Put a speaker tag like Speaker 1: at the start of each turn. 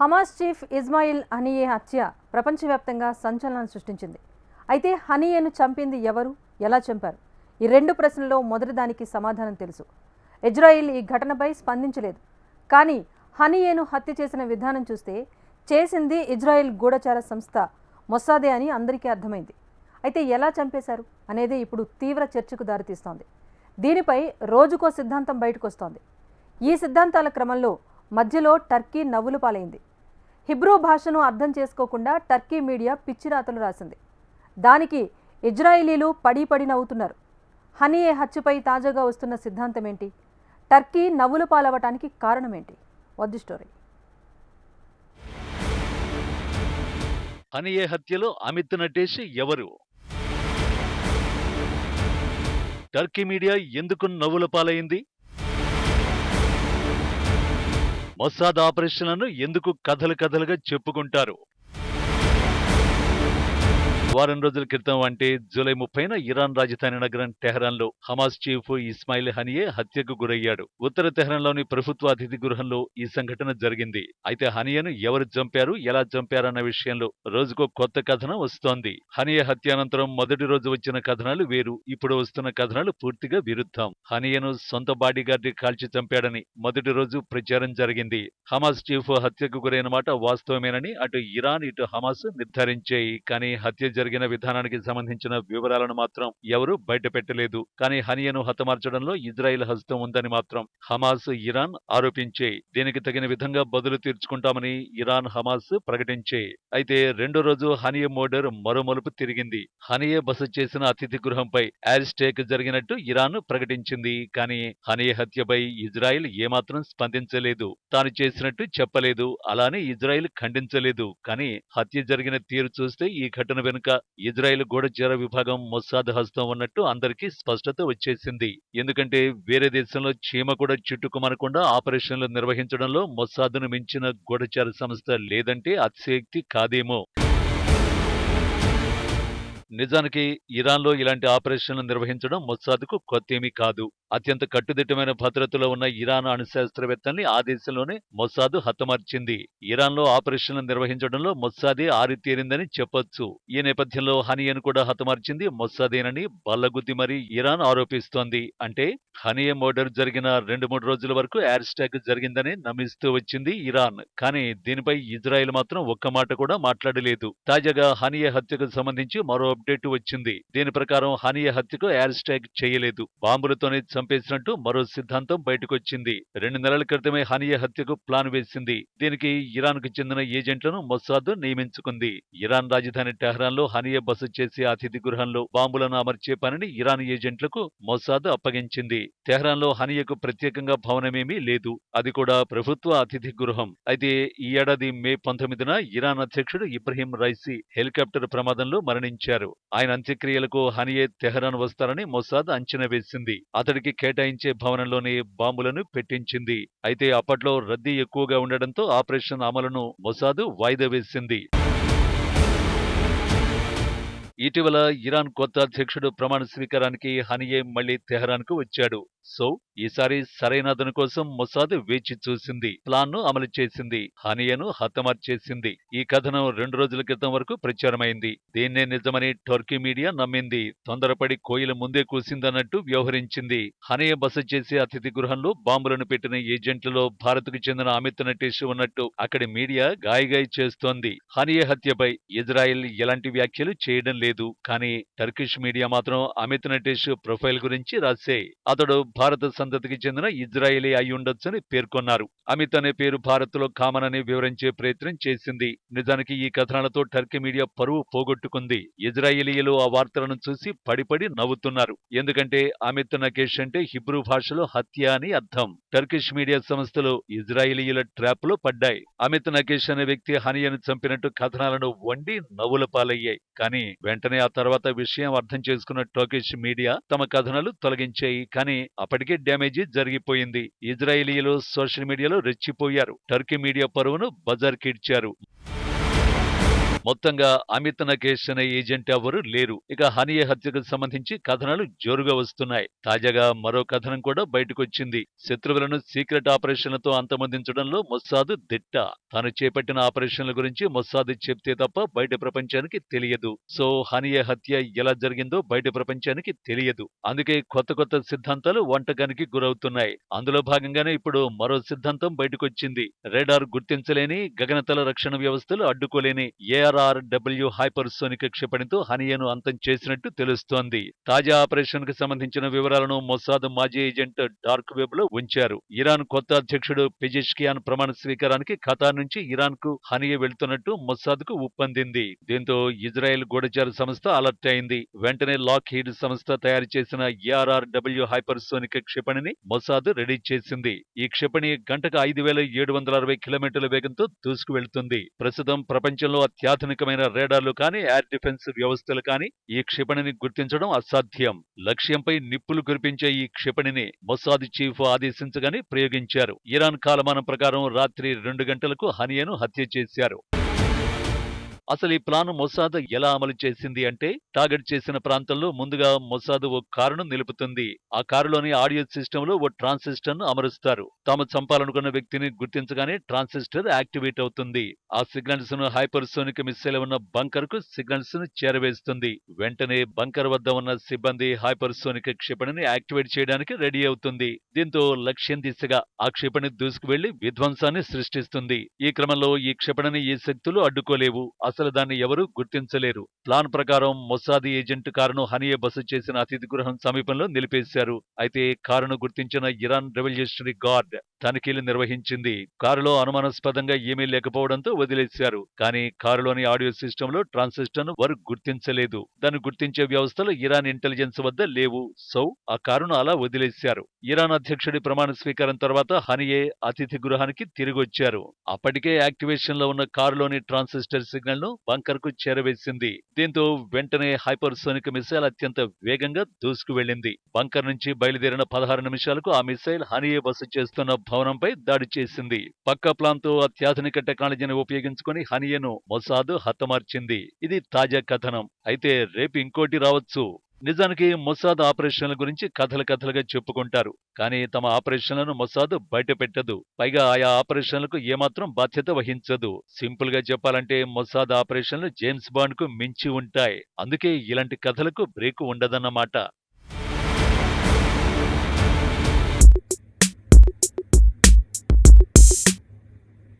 Speaker 1: Hamas chief ఇజ్మాయిల్ Haniyeh హత్య ప్రపంచవ్యాప్తంగా సంచలనం సృష్టించింది. అయితే హనియేను చంపింది ఎవరు? ఎలా చంపారు? ఈ రెండు ప్రశ్నల్లో మొదటి దానికి సమాధానం తెలుసు. ఇజ్రాయిల్ ఈ ఘటనపై స్పందించలేదు. కానీ హనియేను హత్య చేసిన విధానం చూస్తే చేసింది ఇజ్రాయిల్ గూఢచార సంస్థ మొస్సాదే అని అందరికీ అర్థమైంది. అయితే ఎలా చంపేశారు అనేది ఇప్పుడు తీవ్ర చర్చకు దారితీస్తోంది. దీనిపై రోజుకో సిద్ధాంతం బయటకు వస్తోంది ఈ సిద్ధాంతాల క్రమంలో మధ్యలో టర్కీ నవ్వులు పాలైంది. హిబ్రూ భాషను అర్థం చేసుకోకుండా టర్కీ మీడియా పిచ్చిరాతలు రాసింది. దానికి ఇజ్రాయిలీలు పడి పడి నవ్వుతున్నారు. హనీయే హత్యపై తాజాగా వస్తున్న సిద్ధాంతం ఏంటి టర్కీ నవ్వులు పాలవటానికి కారణం ఏంటి వద్దు స్టోరీ.
Speaker 2: హనీయే హత్యలో అమిత్ నటేష్ ఎవరు? టర్కీ మీడియా ఎందుకు నవ్వుల పాలైంది? మొసాద్ ఆపరేషన్లను ఎందుకు కథలు కథలుగా చెప్పుకుంటారు? వారం రోజుల క్రితం అంటే జూలై ముప్పైన ఇరాన్ రాజధాని నగరం టెహరాన్లో హమాస్ చీఫ్ ఇస్మాయిల్ హనియే హత్యకు గురయ్యాడు. ఉత్తర టెహరాన్లోని ప్రభుత్వ అతిథి గృహంలో ఈ సంఘటన జరిగింది. అయితే హనియను ఎవరు చంపారు ఎలా చంపారన్న విషయంలో రోజుకో కొత్త కథనం వస్తోంది. హనియే హత్యానంతరం మొదటి రోజు వచ్చిన కథనాలు వేరు ఇప్పుడు వస్తున్న కథనాలు పూర్తిగా విరుద్ధం. హనియను సొంత బాడీగార్డ్ కాల్చి చంపాడని మొదటి రోజు ప్రచారం జరిగింది. హమాస్ చీఫ్ హత్యకు గురైన మాట వాస్తవమేనని అటు ఇరాన్ ఇటు హమాస్ నిర్ధారించాయి. కానీ హత్య జరిగిన విధానానికి సంబంధించిన వివరాలను మాత్రం ఎవరూ బయటపెట్టలేదు. కానీ హనియను హతమార్చడంలో ఇజ్రాయెల్ హస్తం ఉందని మాత్రం హమాస్ ఇరాన్ ఆరోపించే. దీనికి తగిన విధంగా బదులు తీర్చుకుంటామని ఇరాన్ హమాస్ ప్రకటించే. అయితే రెండో రోజు హనియ మోడర్ మరో మలుపు తిరిగింది. హనియ బస చేసిన అతిథి గృహంపై స్టేక్ జరిగినట్టు ఇరాన్ ప్రకటించింది. కానీ హనియ హత్యపై ఇజ్రాయెల్ ఏమాత్రం స్పందించలేదు. తాను చేసినట్టు చెప్పలేదు. అలానే ఇజ్రాయెల్ ఖండించలేదు. కానీ హత్య జరిగిన తీరు చూస్తే ఈ ఘటన వెనుక ఇజ్రాయెల్ గూఢచార విభాగం మొస్సాద్ హస్తం ఉన్నట్టు అందరికీ స్పష్టత వచ్చేసింది. ఎందుకంటే వేరే దేశంలో చీమ కూడా చుట్టుకుమనకుండా ఆపరేషన్లు నిర్వహించడంలో మొస్సాద్ను మించిన గూఢచార సంస్థ లేదంటే అతిశయోక్తి కాదేమో. నిజానికి ఇరాన్లో ఇలాంటి ఆపరేషన్లు నిర్వహించడం మొస్సాద్కు కొత్తేమీ కాదు. అత్యంత కట్టుదిట్టమైన భద్రతలో ఉన్న ఇరాన్ అణుశాస్త్రవేత్తల్ని ఆ దేశంలోనే మొస్సాదు హతమార్చింది. ఇరాన్లో ఆపరేషన్లు నిర్వహించడంలో మొస్సాదే ఆరితేరిందని చెప్పొచ్చు. ఈ నేపథ్యంలో హనియన్ కూడా హతమార్చింది మొస్సాదేనని బల్లగుద్ది మరీ ఇరాన్ ఆరోపిస్తోంది. అంటే హనియే మోడర్ జరిగిన రెండు మూడు రోజుల వరకు ఎయిర్ స్ట్రైక్ జరిగిందని నమ్మిస్తూ వచ్చింది ఇరాన్. కానీ దీనిపై ఇజ్రాయెల్ మాత్రం ఒక్క మాట కూడా మాట్లాడలేదు. తాజాగా హనియ హత్యకు సంబంధించి మరో అప్డేట్ వచ్చింది. దీని ప్రకారం హనియ హత్యకు ఎయిర్ స్ట్రైక్ చేయలేదు. బాంబులతోనే చంపేసినట్టు మరో సిద్ధాంతం బయటకొచ్చింది. రెండు నెలల క్రితమే హనియే హత్యకు ప్లాన్ వేసింది. దీనికి ఇరాన్కు చెందిన ఏజెంట్లను మొస్సాద్ నియమించుకుంది. ఇరాన్ రాజధాని టెహరాన్లో హనియే బస చేసే అతిథి గృహంలో బాంబులను అమర్చే పనిని ఇరాన్ ఏజెంట్లకు మొస్సాద్ అప్పగించింది. టెహరాన్లో హనియకు ప్రత్యేకంగా భవనమేమీ లేదు. అది కూడా ప్రభుత్వ అతిథి గృహం. అయితే ఈ ఏడాది మే పంతొమ్మిదిన ఇరాన్ అధ్యక్షుడు ఇబ్రహీం రైసీ హెలికాప్టర్ ప్రమాదంలో మరణించారు. ఆయన అంత్యక్రియలకు హనియే తెహరాన్ వస్తారని మొసాద్ అంచనా వేసింది. అతడికి కేటాయించే భవనంలోనే బాంబులను పెట్టించింది. అయితే అప్పట్లో రద్దీ ఎక్కువగా ఉండడంతో ఆపరేషన్ అమలును మొసాదు వాయిదా వేసింది. ఇటీవల ఇరాన్ కొత్త అధ్యక్షుడు ప్రమాణ స్వీకారానికి హనియే మళ్ళీ తెహరాన్కు వచ్చాడు. సో ఈసారి సరైన అతని కోసం మొసాద్ వేచి చూసింది ప్లాన్ను అమలు చేసింది హనియను హతమార్చేసింది. ఈ కథనం రెండు రోజుల క్రితం వరకు ప్రచారమైంది. దీన్నే నిజమని టర్కీ మీడియా నమ్మింది. తొందరపడి కోయిల ముందే కూసిందన్నట్టు వ్యవహరించింది. హనియ బస చేసే అతిథి గృహంలో బాంబులను పెట్టిన ఏజెంట్లలో భారత్కు చెందిన అమిత్ నటేష్ ఉన్నట్టు అక్కడి మీడియా గాయగాయి చేస్తోంది. హనియ హత్యపై ఇజ్రాయెల్ ఎలాంటి వ్యాఖ్యలు చేయడం లేదు. కానీ టర్కిష్ మీడియా మాత్రం అమిత్ నటేష్ ప్రొఫైల్ గురించి రాసే అతడు భారత సంతతికి చెందిన ఇజ్రాయేలీ అయి ఉండొచ్చని పేర్కొన్నారు. అమిత్ అనే పేరు భారత్లో కామన్ అని వివరించే ప్రయత్నం చేసింది. నిజానికి ఈ కథనాలతో టర్కీ మీడియా పరువు పోగొట్టుకుంది. ఇజ్రాయేలీయులు ఆ వార్తలను చూసి పడిపడి నవ్వుతున్నారు. ఎందుకంటే అమిత్ నకేష్ అంటే హిబ్రూ భాషలో హత్య అని అర్థం. టర్కిష్ మీడియా సంస్థలు ఇజ్రాయేలీయుల ట్రాప్లో పడ్డాయి. అమిత్ నకేష్ అనే వ్యక్తి హనియను చంపినట్టు కథనాలను వండి నవ్వుల పాలయ్యాయి. కానీ వెంటనే ఆ తర్వాత విషయం అర్థం చేసుకున్న టర్కిష్ మీడియా తమ కథనాలు తొలగించాయి. కానీ అప్పటికే డ్యామేజీ జరిగిపోయింది. ఇజ్రాయేలీలు సోషల్ మీడియాలో రెచ్చిపోయారు. టర్కీ మీడియా పరువును బజార్కిడ్చారు మొత్తంగా అమిత్ నకేష్ అనే ఏజెంట్ ఎవరు లేరు. ఇక హనియ హత్యకు సంబంధించి కథనాలు జోరుగా వస్తున్నాయి. తాజాగా మరో కథనం కూడా బయటకొచ్చింది. శత్రువులను సీక్రెట్ ఆపరేషన్లతో అంతమొందించడంలో మొస్సాద్ దిట్ట. తాను చేపట్టిన ఆపరేషన్ల గురించి మొస్సాద్ చెప్తే తప్ప బయట ప్రపంచానికి తెలియదు. సో హనియ హత్య ఎలా జరిగిందో బయట ప్రపంచానికి తెలియదు. అందుకే కొత్త కొత్త సిద్ధాంతాలు వంటకానికి గురవుతున్నాయి. అందులో భాగంగానే ఇప్పుడు మరో సిద్ధాంతం బయటకొచ్చింది. రేడార్ గుర్తించలేని గగనతల రక్షణ వ్యవస్థలు అడ్డుకోలేని ఏఆర్ డబ్ల్యూ హైపర్సోనిక్ క్షిపణితో హనియను అంతం చేసినట్టు తెలుస్తోంది. తాజా ఆపరేషన్కు సంబంధించిన వివరాలను మొసాద్ మాజీ ఏజెంట్ డార్క్ వెబ్లో ఉంచారు. ఇరాన్ కొత్త అధ్యక్షుడు పిజిష్కియాన్ ప్రమాణ స్వీకారానికి ఖతార్ నుంచి ఇరాన్కు హనియ వెళ్తున్నట్టు మొసాద్కు ఉప్పందింది దీంతో ఇజ్రాయెల్ గూఢచార సంస్థ అలర్ట్ అయింది. వెంటనే లాక్ హీడ్ సంస్థ తయారు చేసిన ఏఆర్ఆర్ డబ్ల్యూ హైపర్సోనిక్ క్షిపణిని మొసాద్ రెడీ చేసింది. ఈ క్షిపణి గంటకు ఐదు వేల ఏడు వందల అరవై కిలోమీటర్ల వేగంతో దూసుకు వెళ్తుంది ప్రస్తుతం ప్రపంచంలో అత్యాధునికమైన రేడార్లు కానీ ఎయిర్ డిఫెన్స్ వ్యవస్థలు కానీ ఈ క్షిపణిని గుర్తించడం అసాధ్యం. లక్ష్యంపై నిప్పులు కురిపించే ఈ క్షిపణిని మొసాద్ చీఫ్ ఆదేశించగానే ప్రయోగించారు. ఇరాన్ కాలమానం ప్రకారం రాత్రి రెండు గంటలకు హనియను హత్య చేశారు. అసలు ఈ ప్లాన్ మొసాద్ ఎలా అమలు చేసింది అంటే టార్గెట్ చేసిన ప్రాంతంలో ముందుగా మొసాద్ ఓ కారును నిలుపుతుంది. ఆ కారులోని ఆడియో సిస్టమ్లో ఓ ట్రాన్సిస్టర్ను అమరుస్తారు. తాము చంపాలనుకున్న వ్యక్తిని గుర్తించగానే ట్రాన్సిస్టర్ యాక్టివేట్ అవుతుంది. ఆ సిగ్నల్స్ను హైపర్సోనిక్ మిస్సైల్ ఉన్న బంకర్కు సిగ్నల్స్ను చేరవేస్తుంది. వెంటనే బంకర్ వద్ద ఉన్న సిబ్బంది హైపర్సోనిక్ క్షిపణిని యాక్టివేట్ చేయడానికి రెడీ అవుతుంది. దీంతో లక్ష్యం దిశగా ఆ క్షిపణి దూసుకువెళ్ళి విధ్వంసాన్ని సృష్టిస్తుంది. ఈ క్రమంలో ఈ క్షిపణిని ఈ శక్తులు అడ్డుకోలేవు. అసలు దాన్ని ఎవరూ గుర్తించలేరు. ప్లాన్ ప్రకారం మొసాది ఏజెంట్ కారును హనియే బస చేసిన అతిథి గృహం సమీపంలో నిలిపేశారు. అయితే కారును గుర్తించిన ఇరాన్ రెవల్యూషనరీ గార్డ్ తనిఖీలు నిర్వహించింది. కారులో అనుమానాస్పదంగా ఏమీ లేకపోవడంతో వదిలేశారు. కానీ కారులోని ఆడియో సిస్టంలో ట్రాన్సిస్టర్ను ట్రాన్సిస్టర్ను వారు గుర్తించలేదు. దాన్ని గుర్తించే వ్యవస్థలు ఇరాన్ ఇంటెలిజెన్స్ వద్ద లేవు. సో ఆ కారును అలా వదిలేశారు. ఇరాన్ అధ్యక్షుడి ప్రమాణ స్వీకారం తర్వాత హనియే అతిథి గృహానికి తిరిగొచ్చారు. అప్పటికే యాక్టివేషన్లో ఉన్న కారులోని ట్రాన్సిస్టర్ సిగ్నల్ను చేరవేసింది. దీంతో వెంటనే హైపర్సోనిక్ మిసైల్ అత్యంత వేగంగా దూసుకు వెళ్ళింది బంకర్ నుంచి బయలుదేరిన పదహారు నిమిషాలకు ఆ మిసైల్ హనియే బస చేస్తున్న భవనంపై దాడి చేసింది. పక్క ప్లాన్తో అత్యాధునిక టెక్నాలజీని ఉపయోగించుకుని హనియను మొసాద్ హతమార్చింది. ఇది తాజా కథనం. అయితే రేపు ఇంకోటి రావచ్చు. నిజానికి మొసాద్ ఆపరేషన్ల గురించి కథలు కథలుగా చెప్పుకుంటారు. కానీ తమ ఆపరేషన్లను మొసాద్ బయటపెట్టదు. పైగా ఆయా ఆపరేషన్లకు ఏమాత్రం బాధ్యత వహించదు. సింపుల్గా చెప్పాలంటే మొసాద్ ఆపరేషన్లు జేమ్స్ బాండ్కు మించి ఉంటాయి. అందుకే ఇలాంటి కథలకు బ్రేక్ ఉండదన్నమాట.